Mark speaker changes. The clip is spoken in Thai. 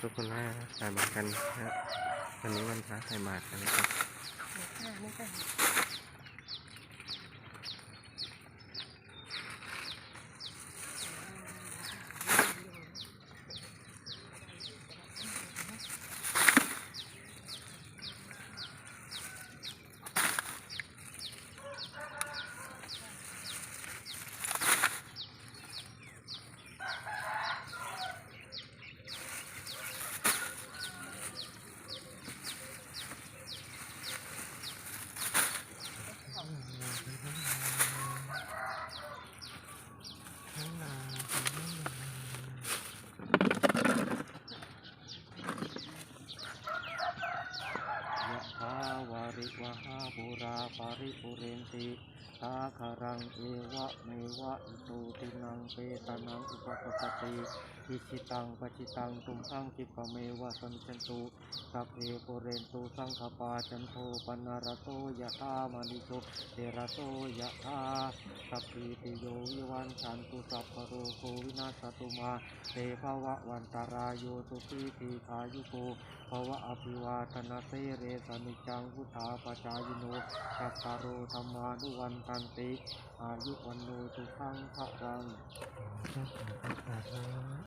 Speaker 1: ทุกคนล่าใส่บาตรกันนะวันนี้วันพระใส่บาตรกันนะครับ
Speaker 2: อ่านี่ก็
Speaker 3: ยะถาวาริวหา ปุราปาริปุเรนติสาคารังเอวะเมวะอิโตตินังเปตานังอุปกปปติอิชิตังปจิตังตุมหังคิปะเมวะสันเชนตุสัพเพปุเรนตุสังขปาจันโทปนารโตยะธามณิโชเทระโตยะธา สัพพิติโยวิวันชันตุสัพพโรโควินาสตุมาเตภวะวันตารายโยตุขีทีขายุโกภวะอภิวาทนาเสเรสนิจังพุทธาปจายโนจัตตารโอธรรมานุวันตันติอายุวันโนสุขังพระรัง